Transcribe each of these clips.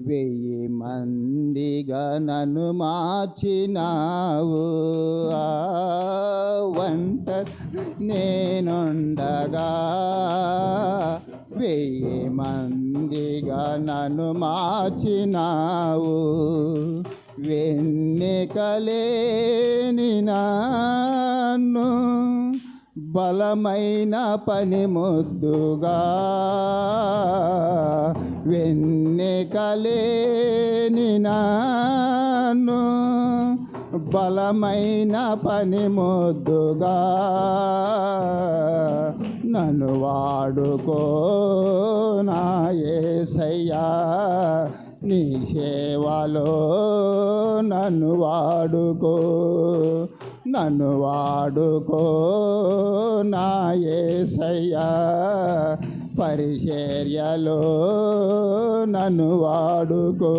వెయ్యి మందిగా నన్ను మార్చినావు. వంట నేనుండగా వెయ్యి మందిగా నన్ను మార్చినావు. వెన్నెకలేని నన్ను బలమైన పని ముద్దుగా వెన్నెకలేని నాను బలమైన పని ముద్దుగా నన్ను వాడుకో నా ఏసయ్యా నీ సేవలో నన్ను వాడుకో. నన్ను వాడుకో నా యేసయ్యా పరిచర్యలో నన్ను వాడుకో.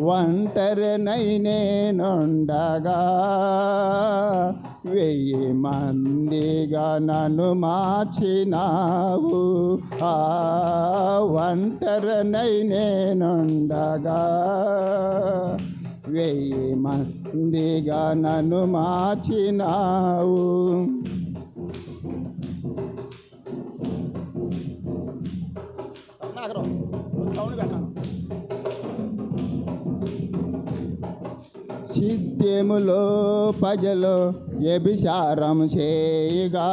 ఒంటరినై నేనుండగా వెయ్యి మందిగా నన్ను మార్చినావు. ఆ ఒంటరినై నేనుండగా వెయ్యి మందిగా నన్ను మార్చినావు. సిద్ధములో ప్రజలు వ్యభిచారం చేయగా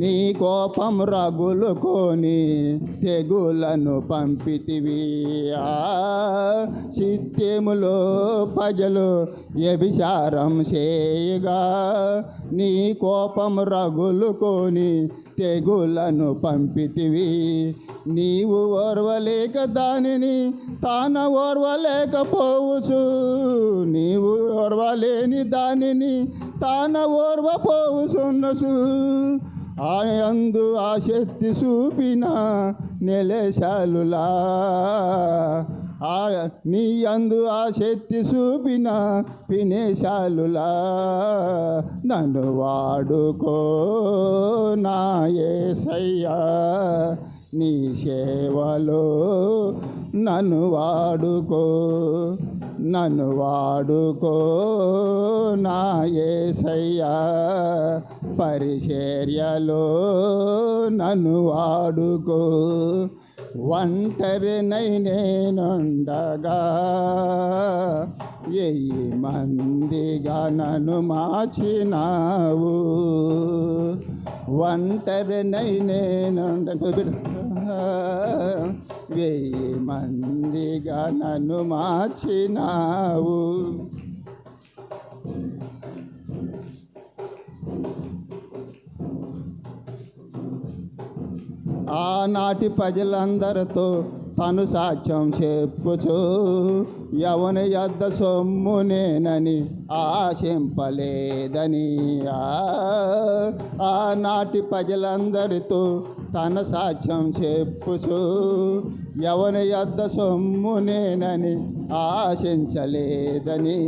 నీ కోపం రగులుకొని తెగులను పంపితివి. చిత్యములో ప్రజలు వ్యభిచారం చేయగా నీ కోపం రగులుకొని తెగులను పంపితివి. నీవు ఓర్వలేక దానిని తాన ఓర్వలేకపోవచ్చు నీవు ఓర్వలేని దానిని తాన ఓర్వపోవుచున్నసు అందు ఆ శక్తి చూపిన నెలశాలులా. ఆ నీ అందు ఆ శక్తి చూపిన పినేశాలులా. నన్ను వాడుకో నా ఏసయ్యా నీ సేవలో నన్ను వాడుకో. నన్ను వాడుకో నా యేసయ్యా పరిచర్యలో నన్ను వాడుకో. ఒంటరినై నేనుండగా ఎయ్యి మందిగా నన్ను మార్చినావు. ఒంటరినై నేను వెయ్యి మందిగా నన్ను మార్చినావు. ఆనాటి ప్రజలందరితో తను సాక్ష్యం చెప్పుచు యవని యద్ద సొమ్ము నేనని ఆశింపలేదని. ఆ ఆనాటి ప్రజలందరితో తన సాక్ష్యం చెప్పుచు ఎవని యొద్ద సొమ్ము నేనని ఆశించలేదని.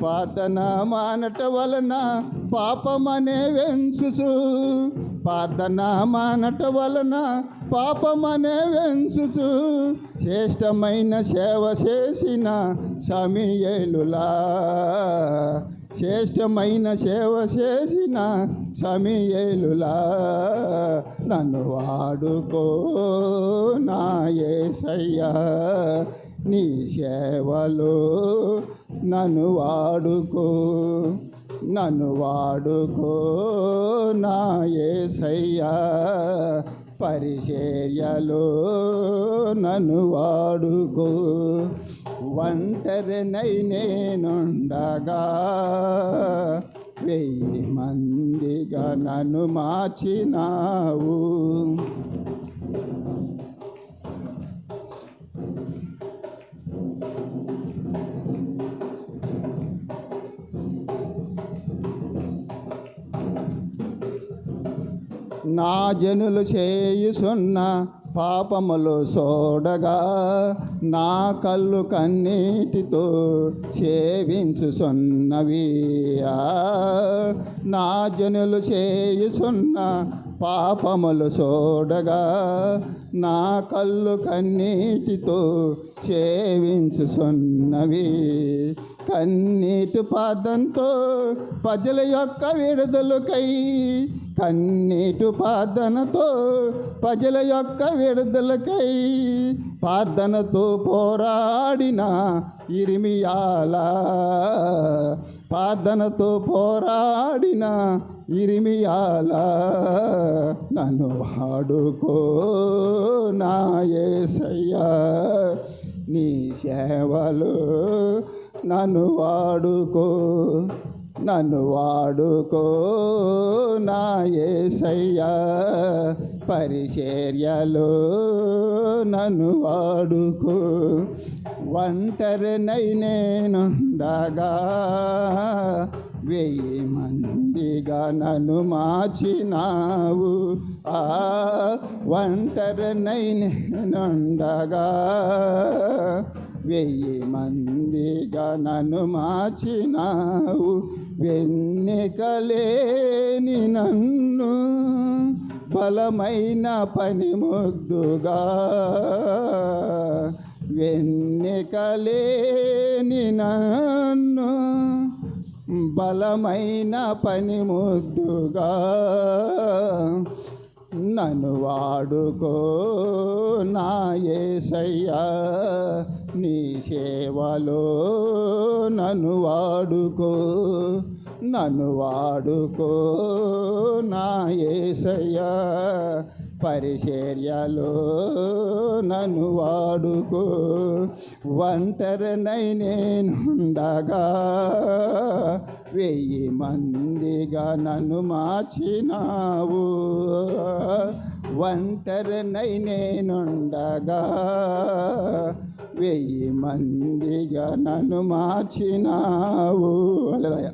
ప్రార్థన మానట వలన పాపమనే వెంచుచు. ప్రార్థన మానట వలన పాపమనే వెంచుచు. శ్రేష్టమైన సేవ చేసిన సమీయేలులా శ్రేష్టమైన సేవ చేసిన సమయలులా నన్ను వాడుకో నా యేసయ్యా నీ సేవలో నన్ను వాడుకో నన్ను వాడుకో నా యేసయ్యా పరిచర్యలో నన్ను వాడుకో ఒంటరినై నేనుండగా వెయ్యి మందిగా నన్ను మార్చినావు. నా జనులు చేయుసున్న పాపములు సోడగా నా కళ్ళు కన్నీటితో సేవించుచున్నవి ఆ, నా జనులు చేయుసున్న పాపములు సోడగా నా కళ్ళు కన్నీటితో సేవించుచున్నవి కన్నీటి పాదంతో ప్రజల యొక్క విడుదలకై కన్నీటి పాదనతో ప్రజల యొక్క విడుదలకై ప్రార్థనతో పోరాడిన ఇరిమియాల ప్రార్థనతో పోరాడిన ఇరిమియాల నన్ను వాడుకో నాయసయ్యా నీ సేవలు నన్ను వాడుకో నన్ను వాడుకో నా యేసయ్యా పరిచర్యలో నన్ను వాడుకో. ఒంటరినై నేనుండగా వెయ్యి మందిగా నన్ను మార్చినావు. ఆ ఒంటరినై నేనుండగా వెయ్యి మంది నన్ను మార్చినావు. వెన్నెకలేని నన్ను బలమైన పని ముద్దుగా వెన్నెకలేని నన్ను బలమైన పని ముద్దుగా నన్ను వాడుకో నా ఏసయ్యా. నీ సేవలో నన్ను వాడుకో నన్ను వాడుకో నా ఏసయ్యా. పరిచర్యలో నన్ను వాడుకో ఒంటరినై నేనుండగా వెయ్యి మందిగా నన్ను మార్చినావు. ఒంటరినై నేనుండగా వెయ్యి మందిగా నన్ను మార్చినావు. అలరాయ